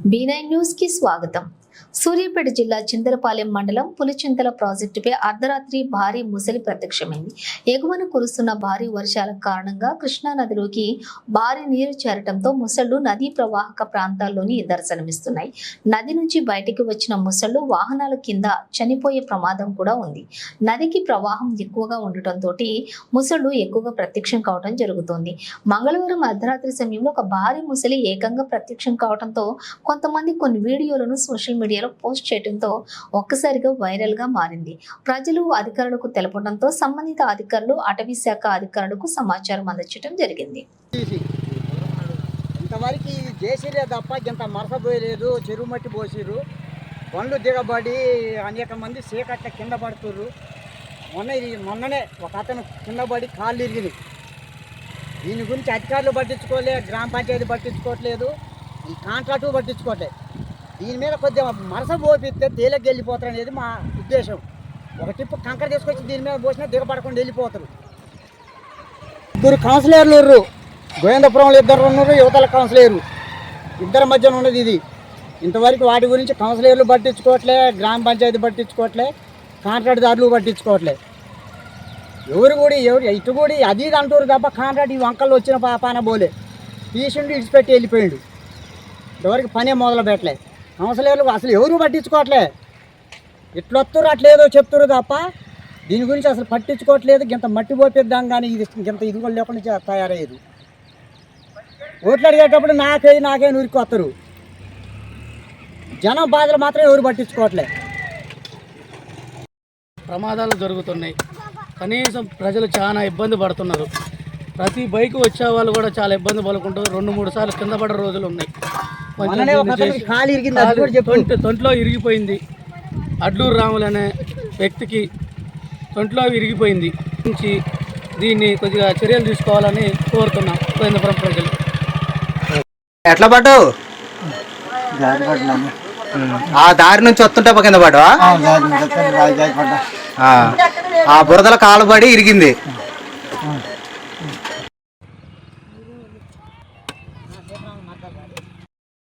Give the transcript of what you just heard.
B nine news కి స్వాగతం సూర్యాపేట జిల్లా చింతలపాలెం మండలం పులిచింతల ప్రాజెక్టుపై అర్ధరాత్రి భారీ ముసలి ప్రత్యక్షమైంది. ఎగువన కురుస్తున్న భారీ వర్షాల కారణంగా కృష్ణా నదిలోకి భారీ నీరు చేరటంతో ముసళ్ళు నదీ ప్రవాహక ప్రాంతాల్లోని దర్శనమిస్తున్నాయి నది నుంచి బయటికి వచ్చిన ముసళ్ళు వాహనాల కింద చనిపోయే ప్రమాదం కూడా ఉంది. నదికి ప్రవాహం ఎక్కువగా ఉండటంతో ముసళ్ళు ఎక్కువగా ప్రత్యక్షం కావడం జరుగుతోంది. మంగళవారం అర్ధరాత్రి సమయంలో ఒక భారీ ముసలి ఏకంగా ప్రత్యక్షం కావడంతో కొంతమంది కొన్ని వీడియోలను సోషల్ మీడియాలో పోస్ట్ చేయడంతో ఒక్కసారిగా వైరల్గా మారింది. ప్రజలు అధికారులకు తెలపడంతో సంబంధిత అధికారులు అటవీ శాఖ అధికారులకు సమాచారం అందించడం జరిగింది. ఇంతవరకు చేసిరే తప్ప ఇంత మరసపోయలేదు చెరువు మట్టి పోసిరు పండ్లు దిగబడి అనేక మంది చీకట్ల కింద పడుతుర్రు. మొన్న ఇది మొన్ననే ఒక అతను కింద పడి కాళ్ళు ఇరిగింది దీని గురించి అధికారులు పట్టించుకోలే గ్రామ పంచాయతీ పట్టించుకోవట్లేదు ఈ కాంట్రాక్టు పట్టించుకోవట్లేదు. దీని మీద కొద్దిగా మనసు పోపిస్తే తేలిగ్గా వెళ్ళిపోతారు అనేది మా ఉద్దేశం. ఒక టిప్పు కంకర తీసుకొచ్చి దీని మీద పోసినా దిగపడకుండా వెళ్ళిపోతారు. ఇద్దరు కౌన్సిలర్లు ఉర్రు. గోవిందపురంలో ఇద్దరు ఉన్నారు యువతల కౌన్సిలర్లు ఇద్దరి మధ్యన ఉన్నది ఇది. ఇంతవరకు వాటి గురించి కౌన్సిలర్లు పట్టించుకోవట్లే గ్రామ పంచాయతీ పట్టించుకోవట్లే కాంట్రాక్ట్దారులు పట్టించుకోవట్లే. ఎవరు కూడా ఎవరు ఇటు కూడా అది ఇది అంటారు తప్ప కాంట్రాక్ట్ ఈ వంకలు వచ్చిన పాపాన బోలే. తీసిండు ఇడిచిపెట్టి వెళ్ళిపోయిండు. ఎవరికి పనే మొదలు పెట్టలేదు అవసరం అసలు ఎవరు పట్టించుకోవట్లే. ఇట్లొత్తురు అట్లేదో చెప్తురు తప్ప దీని గురించి అసలు పట్టించుకోవట్లేదు. ఇంత మట్టి పోపిద్దాం కానీ ఇది ఇంత ఇది కూడా లేకుండా తయారయ్యేది. ఓట్లు అడిగేటప్పుడు నాకే నాకే నూరికి వస్తారు జనం బాధలు మాత్రం ఎవరు పట్టించుకోవట్లే. ప్రమాదాలు జరుగుతున్నాయి. కనీసం ప్రజలు చాలా ఇబ్బంది పడుతున్నారు. ప్రతి బైక్ వచ్చే వాళ్ళు కూడా చాలా ఇబ్బంది పడుకుంటూ రెండు మూడు సార్లు కింద పడే రోజులు ఉన్నాయి. తొంట్లో ఇరిగిపోయింది. అడ్లూరు రాములు అనే వ్యక్తికి తొంట్లో ఇరిగిపోయింది. నుంచి దీన్ని కొద్దిగా చర్యలు తీసుకోవాలని కోరుతున్నాం గోవిందపురం ప్రజలు. ఎట్లా పడ్డావు? ఆ దారి నుంచి వస్తుంటే కింద పడ్డావా? ఆ బురదల కాలు పడి ఇరిగింది.